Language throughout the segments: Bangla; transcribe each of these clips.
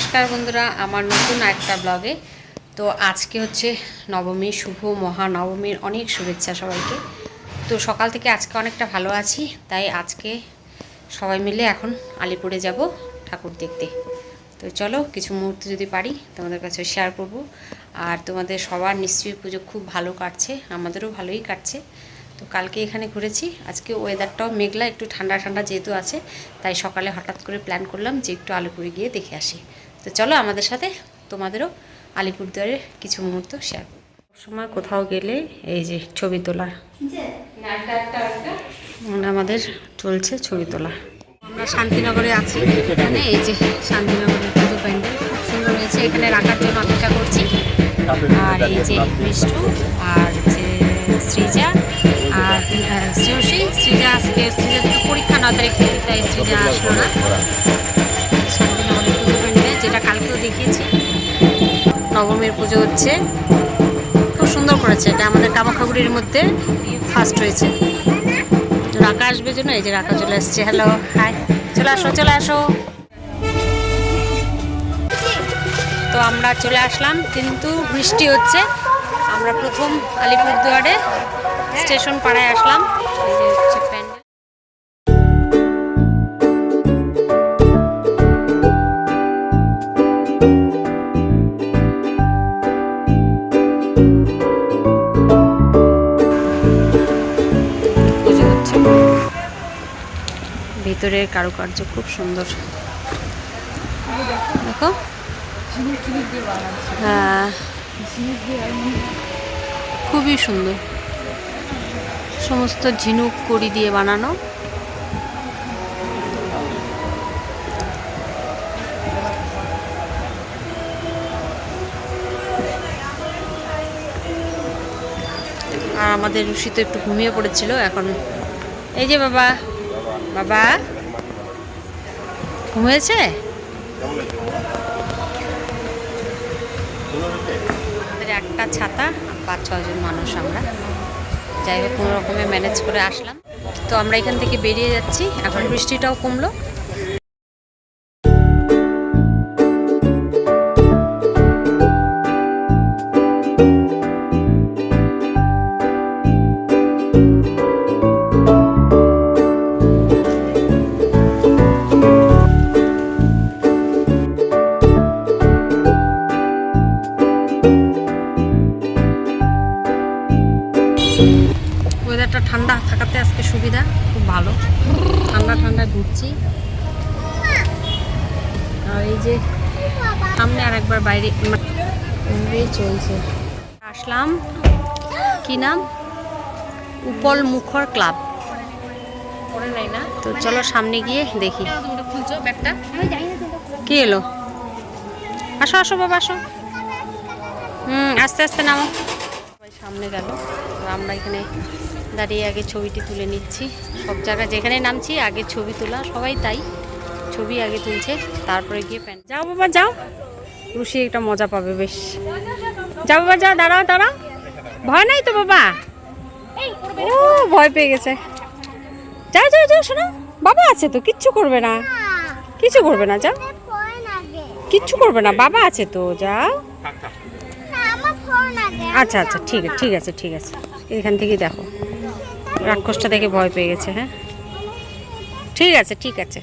নমস্কার বন্ধুরা, আমার নতুন একটা ব্লগে তো আজকে হচ্ছে নবমী, শুভ মহানবমীর অনেক শুভেচ্ছা সবাইকে। তো সকাল থেকে আজকে অনেকটা ভালো আছি, তাই আজকে সবাই মিলে এখন আলিপুরে যাব ঠাকুর দেখতে। তো চলো, কিছু মুহূর্ত যদি পারি, তোমাদের কাছে শেয়ার করব। আর তোমাদের সবার নিশ্চয়ই পুজো খুব ভালো কাটছে, আমাদেরও ভালোই কাটছে। তো কালকে এখানে ঘুরেছি, আজকে ওয়েদারটাও মেঘলা, একটু ঠান্ডা ঠান্ডা যেহেতু আছে, তাই সকালে হঠাৎ করে প্ল্যান করলাম যে একটু আলিপুরে গিয়ে দেখে আসি। তো চলো আমাদের সাথে তোমাদেরও আলিপুরদুয়ারের কিছু মুহূর্ত শেয়ার সময় কোথাও গেলে এই যে ছবি তোলা। মানে আমাদের চলছে ছবি তোলা। আমরা শান্তিনগরে আছি। এখানে এই যে শান্তিনগরের পুজো প্যান্ডেল খুব সুন্দর হয়েছে। এখানে রাখার জন্য অপেক্ষা করছি। আর এই যে মিষ্টু আর যে সৃজা আর আহ, শ্রেয়সী সৃজা আজকে সৃজা পরীক্ষা ন তারিখ তাই সৃজা আসলো না। নবমীর পুজো হচ্ছে। খুব সুন্দর করেছে এটা, আমাদের কামাখাগুড়ির মধ্যে ফার্স্ট হয়েছে। রাকা আসবে জন্য, এই যে রাকা চলে আসছে। হ্যালো হাই চলে আসো চলে আসো। তো আমরা চলে আসলাম, কিন্তু বৃষ্টি হচ্ছে। আমরা প্রথম আলিপুরদুয়ারে স্টেশন পাড়ায় আসলাম। এই যে হচ্ছে ভিতরের কারুকার্য খুব সুন্দর। দেখো। হ্যাঁ। খুবই সুন্দর। সমস্ত ঝিনুক কড়ি দিয়ে বানানো। আর আমাদের ঋষি তো একটু ঘুমিয়ে পড়েছিল, এখন এই যে বাবা। বাবা। ঘুমিয়েছে? আমাদের একটা ছাতা, পাঁচ, ছজন মানুষ আমরা। যাই হোক, কোনো রকমে ম্যানেজ করে আসলাম। তো আমরা এখান থেকে বেরিয়ে যাচ্ছি। এখন বৃষ্টিটাও কমলো। সুবিধা খুব ভালো। ঠান্ডা ঠান্ডা ঘুরছি। আর এই যে সামনে আর একবার বাইরে বাইরেই চলছে। আসলাম। কি নাম? উপল মুখর ক্লাব। তো চলো সামনে গিয়ে দেখি। কি এলো? আসো আসো বাবা আসো। হুম আস্তে আস্তে নামো। সামনে গেল। আমরা এখানে দাঁড়িয়ে আগে ছবিটি তুলে নিচ্ছি। সব জায়গায় যেখানে নামছি আগে ছবি তোলা সবাই তাই। ছবি আগে তুলছে তারপরে গিয়ে প্যান্ট যাও বাবা যাও। রুশি একটা মজা পাবে বেশ। যাও বাবা যাও দাঁড়াও দাঁড়াও। ভয় নাই তো বাবা? ও ভয় পেয়ে গেছে। যাও যাও যাও শোনো। বাবা আছে তো কিচ্ছু করবে না। কিছু করবে না যাও। কিচ্ছু করবে না বাবা আছে তো যাও। আচ্ছা আচ্ছা ঠিক আছে ঠিক আছে ঠিক আছে। এখান থেকেই দেখো। রাক্ষসটা দেখে ভয় পেয়ে গেছে হ্যাঁ? ঠিক আছে ঠিক আছে।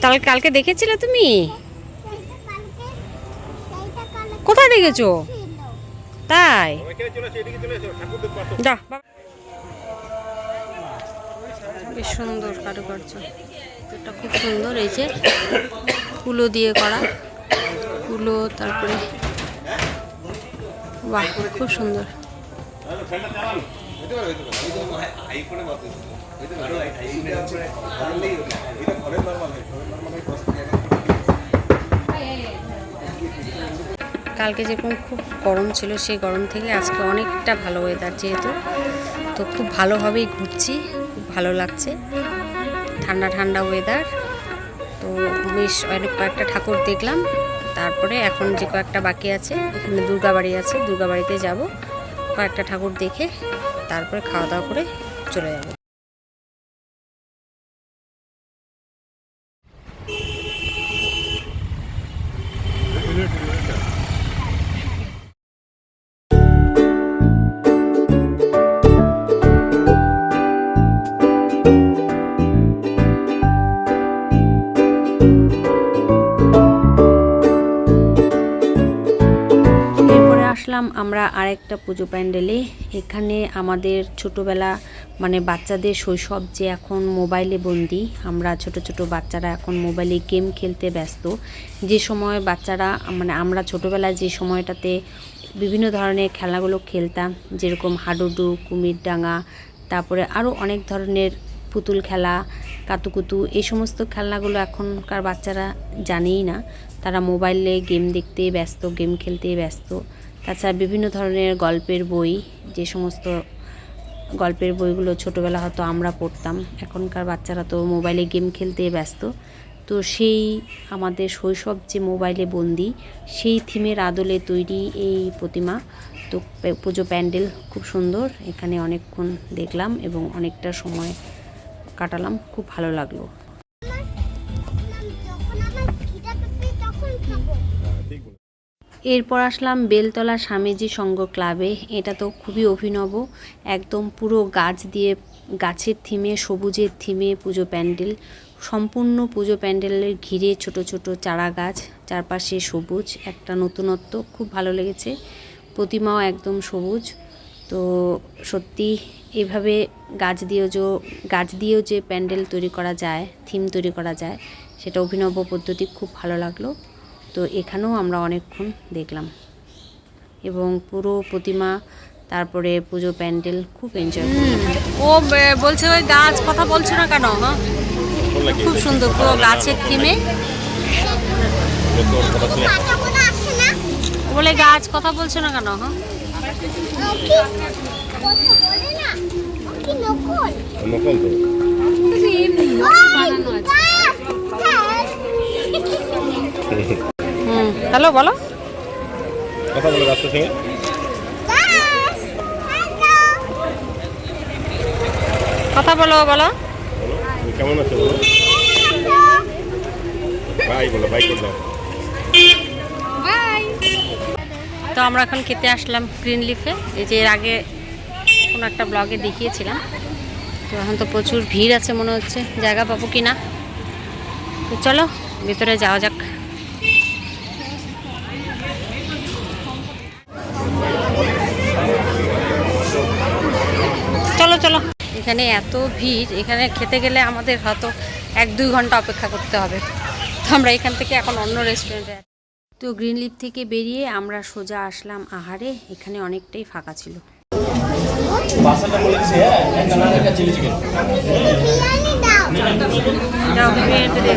তাহলে কালকে দেখেছিলে তুমি? কোথায় দেখেছ? তাই? যা। বেশ সুন্দর কারুকার্য। এটা খুব সুন্দর, এই যে কুলো দিয়ে করা কুলো, তারপরে, বাহ, খুব সুন্দর। কালকে যেরকম খুব গরম ছিল সেই গরম থেকে আজকে অনেকটা ভালো ওয়েদার যেহেতু। তো খুব ভালোভাবেই ঘুরছি খুব ভালো লাগছে। ঠান্ডা ঠান্ডা ওয়েদার তো বেশ অনেক কয়েকটা ঠাকুর দেখলাম। তারপরে এখন যে কয়েকটা বাকি আছে এখানে দুর্গাবাড়ি আছে দুর্গাবাড়িতে যাব। কয়েকটা ঠাকুর দেখে তারপরে খাওয়া দাওয়া করে চলে যাব। আমরা আরেকটা পুজো প্যান্ডেলে। এখানে আমাদের ছোটোবেলা মানে বাচ্চাদের শৈশব যে এখন মোবাইলে বন্দি, আমরা ছোট ছোট বাচ্চারা এখন মোবাইলে গেম খেলতে ব্যস্ত। যে সময় বাচ্চারা মানে আমরা ছোটোবেলায় যে সময়টাতে বিভিন্ন ধরনের খেলাগুলো খেলতাম, যেরকম হাডুডু কুমির ডাঙা তারপরে আরও অনেক ধরনের পুতুল খেলা, কাতুকুতু, এই সমস্ত খেলনাগুলো এখনকার বাচ্চারা জানেই না। তারা মোবাইলে গেম দেখতে ব্যস্ত, গেম খেলতে ব্যস্ত। তাছাড়া বিভিন্ন ধরনের গল্পের বই, যে সমস্ত গল্পের বইগুলো ছোটোবেলা হয়তো আমরা পড়তাম, এখনকার বাচ্চারা তো মোবাইলে গেম খেলতে ব্যস্ত। তো সেই আমাদের শৈশব যে মোবাইলে বন্দি, সেই থিমের আদলে তৈরি এই প্রতিমা। তো পুজো প্যান্ডেল খুব সুন্দর, এখানে অনেকক্ষণ দেখলাম এবং অনেকটা সময় কাটালাম, খুব ভালো লাগল। এরপর আসলাম বেলতলা স্বামীজি সংঘ ক্লাবে। এটা তো খুবই অভিনব। একদম পুরো গাছ দিয়ে, গাছের থিমে, সবুজের থিমে পুজো প্যান্ডেল। সম্পূর্ণ পুজো প্যান্ডেলের ঘিরে ছোট ছোট চারা গাছ, চারপাশে সবুজ, একটা নতুনত্ব, খুব ভালো লেগেছে। প্রতিমাও একদম সবুজ। তো সত্যি এভাবে গাছ দিয়েও যে, গাছ দিয়েও যে প্যান্ডেল তৈরি করা যায়, থিম তৈরি করা যায়, সেটা অভিনব পদ্ধতি, খুব ভালো লাগল। তো এখানেও আমরা অনেকক্ষণ দেখলাম। এবং পুরো প্রতিমা তারপরে পুজো প্যান্ডেল খুব এনজয় ও বলছে ওই গাছ কথা বলছো না কেন? হ্যাঁ? খুব সুন্দর পুরো গাছের থিমে বলে গাছ কথা বলছো না কেন? হ্যাঁ। হুম হ্যালো বলো। কথা বলে রাস্তার সঙ্গে কথা বলো বলো। বলো কেমন আছো বলো? বাই বলো বাই করে। দাও তো আমরা এখন খেতে আসলাম গ্রিন লিফে। এই যে এর আগে কোনো একটা ব্লগে দেখিয়েছিলাম। তো এখন তো প্রচুর ভিড় আছে মনে হচ্ছে। জায়গা পাবো কি না তো চলো ভেতরে যাওয়া যাক। চলো চলো। এখানে এত ভিড় এখানে খেতে গেলে আমাদের হয়তো এক দুই ঘণ্টা অপেক্ষা করতে হবে। তো আমরা এখান থেকে এখন অন্য রেস্টুরেন্টে তো গ্রিন লিফ থেকে বেরিয়ে আমরা সোজা আসলাম আহারে এখানে অনেকটাই ফাঁকা ছিল।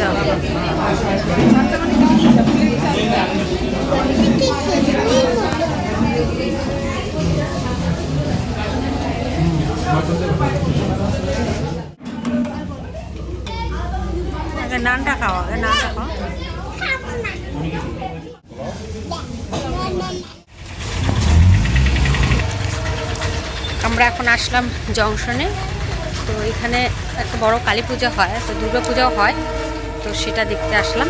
দাও। আমরা এখন আসলাম জংশনে। তো এখানে একটা বড় কালী পূজা হয়, তো দুর্গা পূজাও হয়, তো সেটা দেখতে আসলাম।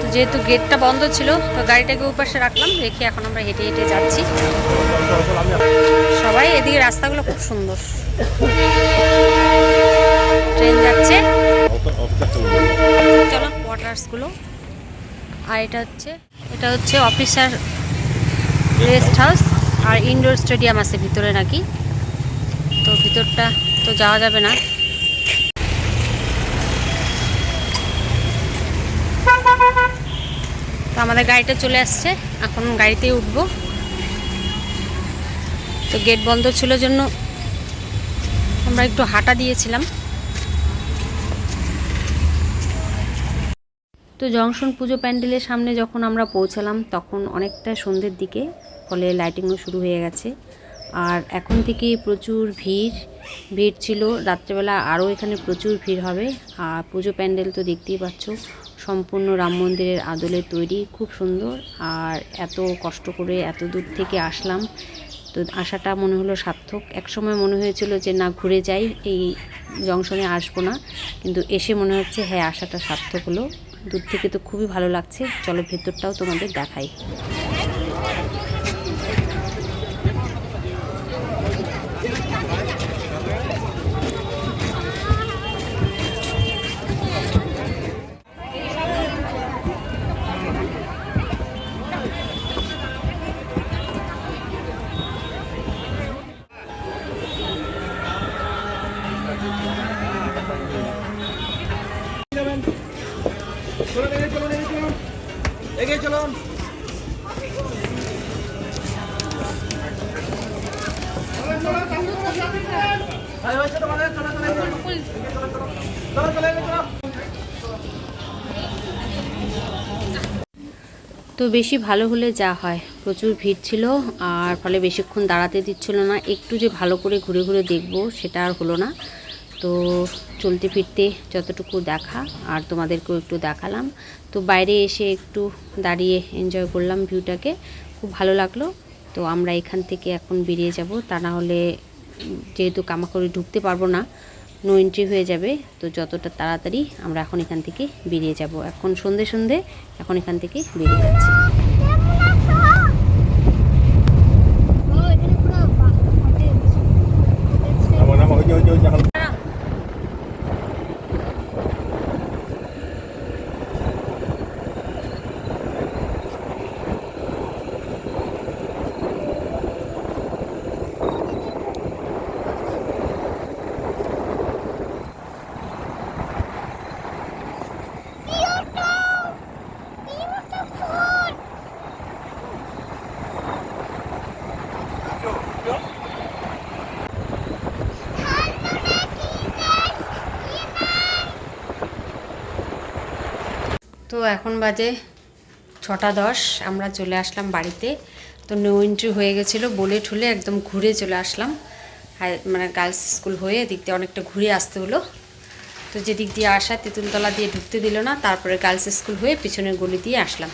তো যেহেতু গেটটা বন্ধ ছিল, তো গাড়িটাকে উপাসে রাখলাম, রেখে এখন আমরা হেঁটে হেঁটে যাচ্ছি। সবাই এদিকে রাস্তাগুলো খুব সুন্দর। ট্রেন যাচ্ছে। চলো কোয়ার্টার্সগুলো আর এটা হচ্ছে এটা হচ্ছে অফিসার রেস্ট হাউস আর ইনডোর স্টেডিয়াম আছে ভিতরে নাকি? তো ভিতরটা তো যাওয়া যাবে না। তো আমাদের গাড়িটা চলে আসছে। এখন গাড়িতেই উঠবো। তো গেট বন্ধ ছিল জন্য আমরা একটু হাঁটা দিয়েছিলাম। তো জংশন পুজো প্যান্ডেলের সামনে যখন আমরা পৌঁছালাম, তখন অনেকটা সন্ধ্যের দিকে, ফলে লাইটিংও শুরু হয়ে গেছে। আর এখন থেকে প্রচুর ভিড় ভিড় ছিল। রাত্রেবেলা আরও এখানে প্রচুর ভিড় হবে। আর পুজো প্যান্ডেল তো দেখতেই পাচ্ছ সম্পূর্ণ রাম মন্দিরের আদলে তৈরি, খুব সুন্দর। আর এত কষ্ট করে এত দূর থেকে আসলাম, তো আসাটা মনে হলো সার্থক। একসময় মনে হয়েছিল যে, না, ঘুরে যাই, এই জংশনে আসব না। কিন্তু এসে মনে হচ্ছে হ্যাঁ আসাটা সার্থক হলো। দূর থেকে তো খুবই ভালো লাগছে। চলো, ভেতরটাও তোমাদের দেখাই। তো বেশি ভালো হলে যা হয়। প্রচুর ভিড় ছিল আর ফলে বেশিক্ষণ দাঁড়াতে দিচ্ছিল না। একটু যে ভালো করে ঘুরে ঘুরে দেখব সেটা আর হলো না। তো চলতে ফিরতে যতটুকু দেখা আর তোমাদেরকেও একটু দেখালাম। তো বাইরে এসে একটু দাঁড়িয়ে এনজয় করলাম ভিউটাকে খুব ভালো লাগল। তো আমরা এখান থেকে এখন বেরিয়ে যাব। তা না হলে যেহেতু কামাকড়ি ঢুকতে পারব না নো এন্ট্রি হয়ে যাবে তো যতটা তাড়াতাড়ি আমরা এখন এখান থেকে বেরিয়ে যাব এখন সন্ধে সন্ধে এখন এখান থেকে বেরিয়ে যাচ্ছি ও এখানে পুরো হোটেল আমার নাম ওই যে ওই যে ওই যে এখন তো এখন বাজে ছটা দশ, আমরা চলে আসলাম বাড়িতে। তো নো এন্ট্রি হয়ে গেছিল বলে ঠুলে একদম ঘুরে চলে আসলাম। মানে গার্লস স্কুল হয়ে এদিক দিয়ে অনেকটা ঘুরে আসতে হলো। তো যেদিক দিয়ে আসা, তেঁতুলতলা দিয়ে ঢুকতে দিল না, তারপরে গার্লস স্কুল হয়ে পিছনের গলি দিয়ে আসলাম।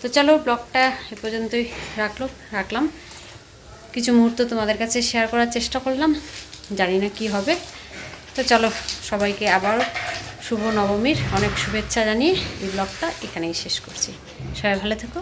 তো চলো ব্লগটা এ পর্যন্তই রাখল, রাখলাম। কিছু মুহূর্ত তোমাদের কাছে শেয়ার করার চেষ্টা করলাম, জানি না কি হবে। তো চলো সবাইকে আবার শুভ নবমীর অনেক শুভেচ্ছা জানিয়ে এই ব্লগটা এখানেই শেষ করছি। সবাই ভালো থেকো